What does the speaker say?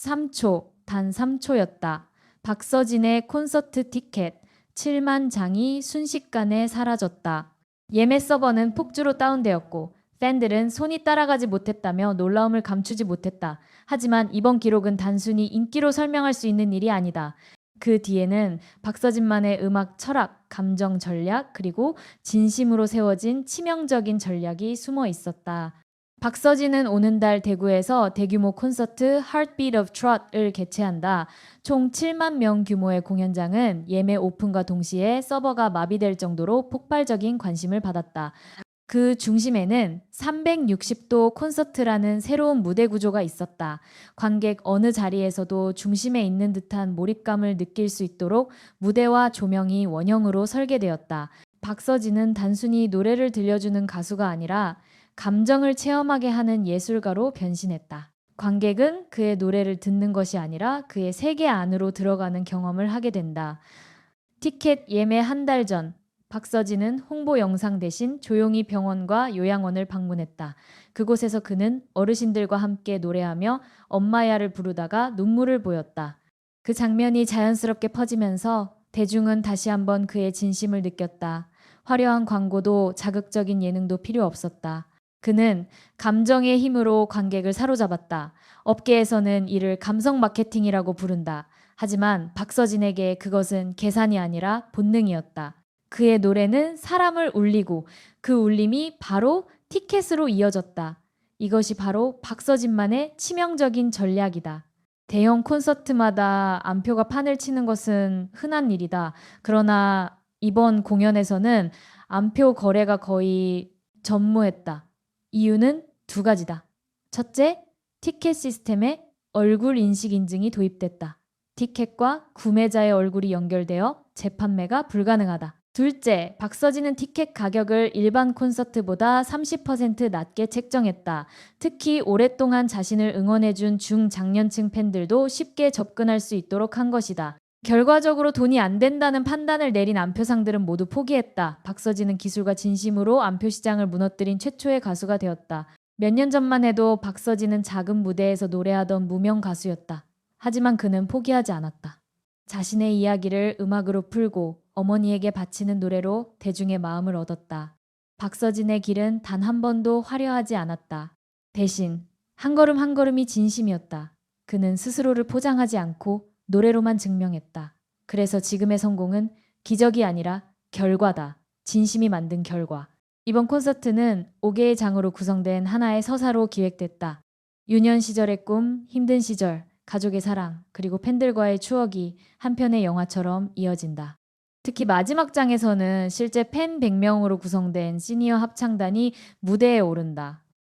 3초, 단 3초였다. 박서진의 콘서트 티켓 7만 장이 순식간에 사라졌다. 예매 서버는 폭주로 다운되었고 팬들은 손이 따라가지 못했다며 놀라움을 감추지 못했다. 하지만 이번 기록은 단순히 인기로 설명할 수 있는 일이 아니다. 그 뒤에는 박서진만의 음악 철학, 감정 전략, 그리고 진심으로 세워진 치명적인 전략이 숨어 있었다. 박서진은 오는 달 대구에서 대규모 콘서트 Heartbeat of Trot을 개최한다. 총 7만 명 규모의 공연장은 예매 오픈과 동시에 서버가 마비될 정도로 폭발적인 관심을 받았다. 그 중심에는 360도 콘서트라는 새로운 무대 구조가 있었다. 관객 어느 자리에서도 중심에 있는 듯한 몰입감을 느낄 수 있도록 무대와 조명이 원형으로 설계되었다. 박서진은 단순히 노래를 들려주는 가수가 아니라 감정을 체험하게 하는 예술가로 변신했다. 관객은 그의 노래를 듣는 것이 아니라 그의 세계 안으로 들어가는 경험을 하게 된다. 티켓 예매 한 달 전, 박서진은 홍보 영상 대신 조용히 병원과 요양원을 방문했다. 그곳에서 그는 어르신들과 함께 노래하며 엄마야를 부르다가 눈물을 보였다. 그 장면이 자연스럽게 퍼지면서 대중은 다시 한번 그의 진심을 느꼈다. 화려한 광고도 자극적인 예능도 필요 없었다. 그는 감정의 힘으로 관객을 사로잡았다. 업계에서는 이를 감성 마케팅이라고 부른다. 하지만 박서진에게 그것은 계산이 아니라 본능이었다. 그의 노래는 사람을 울리고 그 울림이 바로 티켓으로 이어졌다. 이것이 바로 박서진만의 치명적인 전략이다. 대형 콘서트마다 안표가 판을 치는 것은 흔한 일이다. 그러나 이번 공연에서는 안표 거래가 거의 전무했다. 이유는 두 가지다. 첫째, 티켓 시스템에 얼굴 인식 인증이 도입됐다. 티켓과 구매자의 얼굴이 연결되어 재판매가 불가능하다. 둘째, 박서진은 티켓 가격을 일반 콘서트보다 30% 낮게 책정했다. 특히 오랫동안 자신을 응원해준 중장년층 팬들도 쉽게 접근할 수 있도록 한 것이다. 결과적으로 돈이 안 된다는 판단을 내린 안표상들은 모두 포기했다. 박서진은 기술과 진심으로 안표 시장을 무너뜨린 최초의 가수가 되었다. 몇 년 전만 해도 박서진은 작은 무대에서 노래하던 무명 가수였다. 하지만 그는 포기하지 않았다. 자신의 이야기를 음악으로 풀고 어머니에게 바치는 노래로 대중의 마음을 얻었다. 박서진의 길은 단 한 번도 화려하지 않았다. 대신 한 걸음 한 걸음이 진심이었다. 그는 스스로를 포장하지 않고 노래로만 증명했다. 그래서 지금의 성공은 기적이 아니라 결과다. 진심이 만든 결과. 이번 콘서트는 5개의 장으로 구성된 하나의 서사로 기획됐다. 유년 시절의 꿈, 힘든 시절, 가족의 사랑, 그리고 팬들과의 추억이 한 편의 영화처럼 이어진다. 특히 마지막 장에서는 실제 팬 100명으로 구성된 시니어 합창단이 무대에 오른다.